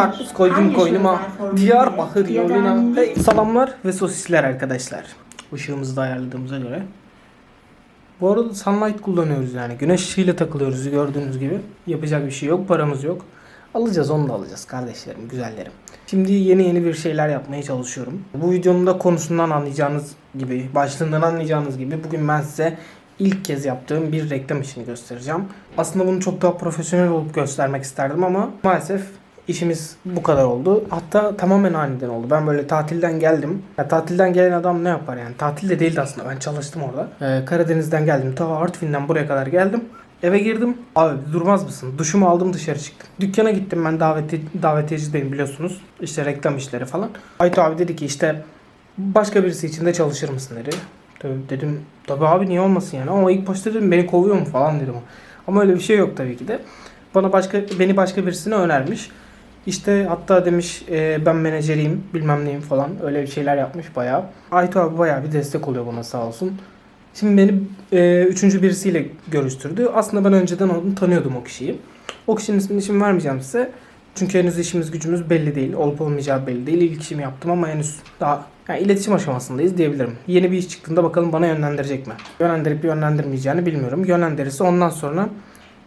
karpuz koydum koynuma. Diyarbakır yoluna. Hey, salamlar ve sosisler arkadaşlar. Işığımızı da ayarladığımıza göre. Bu arada sunlight kullanıyoruz yani. Güneş ışığıyla takılıyoruz gördüğünüz gibi. Yapacak bir şey yok, paramız yok. Alacağız onu da alacağız kardeşlerim, güzellerim. Şimdi yeni yeni bir şeyler yapmaya çalışıyorum. Bu videonun da konusundan anlayacağınız gibi, başlığından anlayacağınız gibi bugün ben size ilk kez yaptığım bir reklam işini göstereceğim. Aslında bunu çok daha profesyonel olup göstermek isterdim ama maalesef işimiz bu kadar oldu. Hatta tamamen aniden oldu. Ben böyle tatilden geldim. Ya tatilden gelen adam ne yapar yani? Tatilde değildi aslında. Ben çalıştım orada. Ee, Karadeniz'den geldim. Ta Artvin'den buraya kadar geldim. Eve girdim. Abi durmaz mısın? Duşumu aldım dışarı çıktım. Dükkana gittim ben daveti, davetiyecideyim biliyorsunuz. İşte reklam işleri falan. Aytu abi dedi ki işte başka birisi için de çalışır mısın dedi. Tabii dedim tabii abi niye olmasın yani ama ilk başta dedim beni kovuyor mu falan dedim. Ama öyle bir şey yok tabii ki de. Bana başka beni başka birisine önermiş. İşte hatta demiş e, ben menajeriyim bilmem neyim falan öyle bir şeyler yapmış bayağı. Aytu abi bayağı bir destek oluyor bana sağ olsun. Şimdi beni e, üçüncü birisiyle görüştürdü. Aslında ben önceden onu tanıyordum o kişiyi. O kişinin ismini şimdi vermeyeceğim size. Çünkü henüz işimiz gücümüz belli değil. Olup olmayacağı belli değil. İlk işimi yaptım ama henüz daha yani iletişim aşamasındayız diyebilirim. Yeni bir iş çıktığında bakalım bana yönlendirecek mi? Yönlendirip yönlendirmeyeceğini bilmiyorum. Yönlendirirse ondan sonra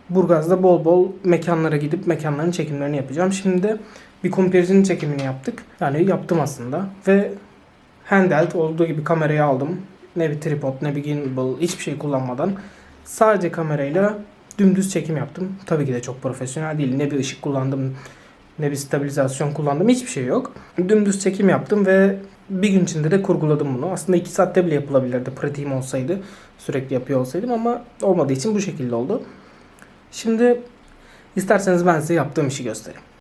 Burgaz'da bol bol mekanlara gidip mekanların çekimlerini yapacağım. Şimdi de bir komperizinin çekimini yaptık. Yani yaptım aslında. Ve handheld olduğu gibi kamerayı aldım. Ne bir tripod ne bir gimbal hiçbir şey kullanmadan sadece kamerayla dümdüz çekim yaptım. Tabii ki de çok profesyonel değil. Ne bir ışık kullandım ne bir stabilizasyon kullandım. Hiçbir şey yok. Dümdüz çekim yaptım ve bir gün içinde de kurguladım bunu. Aslında 2 saatte bile yapılabilirdi pratiğim olsaydı. Sürekli yapıyor olsaydım ama olmadığı için bu şekilde oldu. Şimdi isterseniz ben size yaptığım işi göstereyim.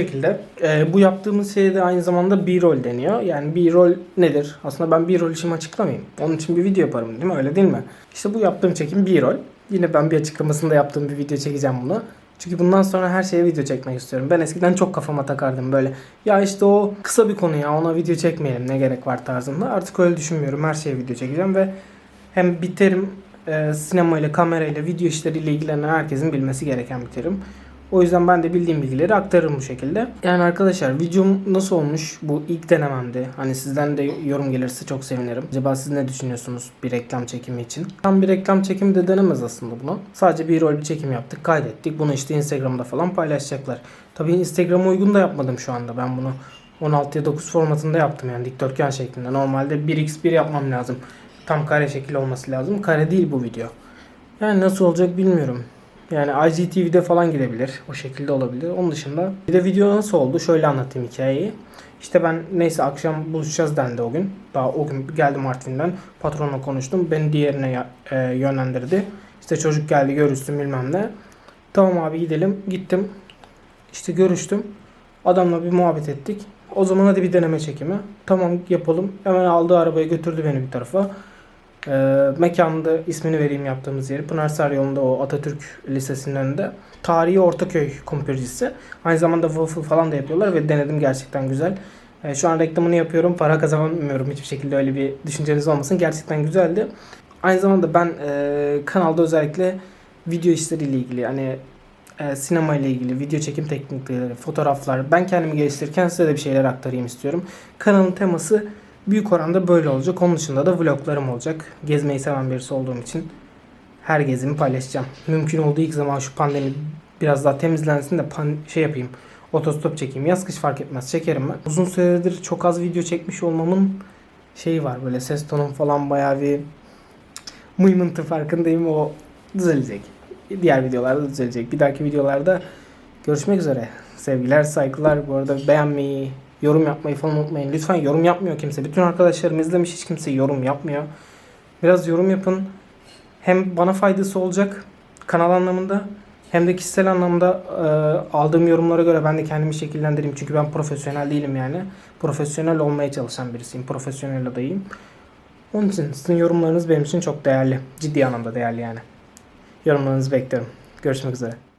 Şekilde. Ee, bu yaptığımız şey de aynı zamanda B-roll deniyor. Yani B-roll nedir? Aslında ben B-roll işimi açıklamayayım. Onun için bir video yaparım değil mi? Öyle değil mi? İşte bu yaptığım çekim B-roll. Yine ben bir açıklamasında yaptığım bir video çekeceğim bunu. Çünkü bundan sonra her şeye video çekmek istiyorum. Ben eskiden çok kafama takardım böyle. Ya işte o kısa bir konu ya ona video çekmeyelim ne gerek var tarzında. Artık öyle düşünmüyorum. Her şeye video çekeceğim ve hem bir terim e, sinemayla, kamerayla, video işleriyle ilgilenen herkesin bilmesi gereken bir terim. O yüzden ben de bildiğim bilgileri aktarırım bu şekilde. Yani arkadaşlar videom nasıl olmuş bu ilk denememdi. Hani sizden de yorum gelirse çok sevinirim. Acaba siz ne düşünüyorsunuz bir reklam çekimi için? Tam bir reklam çekimi de denemez aslında bunu. Sadece bir rol bir çekim yaptık, kaydettik. Bunu işte Instagram'da falan paylaşacaklar. Tabii Instagram'a uygun da yapmadım şu anda. Ben bunu 16'ya 9 formatında yaptım yani dikdörtgen şeklinde. Normalde 1x1 yapmam lazım. Tam kare şekil olması lazım. Kare değil bu video. Yani nasıl olacak bilmiyorum. Yani IGTV'de falan gidebilir. O şekilde olabilir. Onun dışında bir de video nasıl oldu? Şöyle anlatayım hikayeyi. İşte ben neyse akşam buluşacağız dendi o gün. Daha o gün geldim Artvin'den. Patronla konuştum. Beni diğerine e, yönlendirdi. İşte çocuk geldi görüştüm bilmem ne. Tamam abi gidelim. Gittim. İşte görüştüm. Adamla bir muhabbet ettik. O zaman hadi bir deneme çekimi. Tamam yapalım. Hemen aldı arabayı götürdü beni bir tarafa. Ee, mekanda ismini vereyim yaptığımız yeri. Pınarsar yolunda o Atatürk Lisesi'nin önünde. Tarihi Ortaköy kumpircisi. Aynı zamanda waffle falan da yapıyorlar ve denedim gerçekten güzel. Ee, şu an reklamını yapıyorum. Para kazanamıyorum hiçbir şekilde öyle bir düşünceniz olmasın. Gerçekten güzeldi. Aynı zamanda ben e, kanalda özellikle video işleriyle ilgili hani e, sinema ile ilgili video çekim teknikleri, fotoğraflar ben kendimi geliştirirken size de bir şeyler aktarayım istiyorum. Kanalın teması büyük oranda böyle olacak. Onun dışında da vloglarım olacak. Gezmeyi seven birisi olduğum için her gezimi paylaşacağım. Mümkün olduğu ilk zaman şu pandemi biraz daha temizlensin de pan- şey yapayım. Otostop çekeyim. Yaz kış fark etmez. Çekerim ben. Uzun süredir çok az video çekmiş olmamın şeyi var. Böyle ses tonum falan bayağı bir mıymıntı farkındayım. O düzelecek. Diğer videolarda düzelecek. Bir dahaki videolarda görüşmek üzere. Sevgiler, saygılar. Bu arada beğenmeyi, yorum yapmayı falan unutmayın. Lütfen yorum yapmıyor kimse. Bütün arkadaşlarım izlemiş hiç kimse yorum yapmıyor. Biraz yorum yapın. Hem bana faydası olacak kanal anlamında hem de kişisel anlamda e, aldığım yorumlara göre ben de kendimi şekillendireyim. Çünkü ben profesyonel değilim yani. Profesyonel olmaya çalışan birisiyim. Profesyonel adayım. Onun için sizin yorumlarınız benim için çok değerli. Ciddi anlamda değerli yani. Yorumlarınızı bekliyorum. Görüşmek üzere.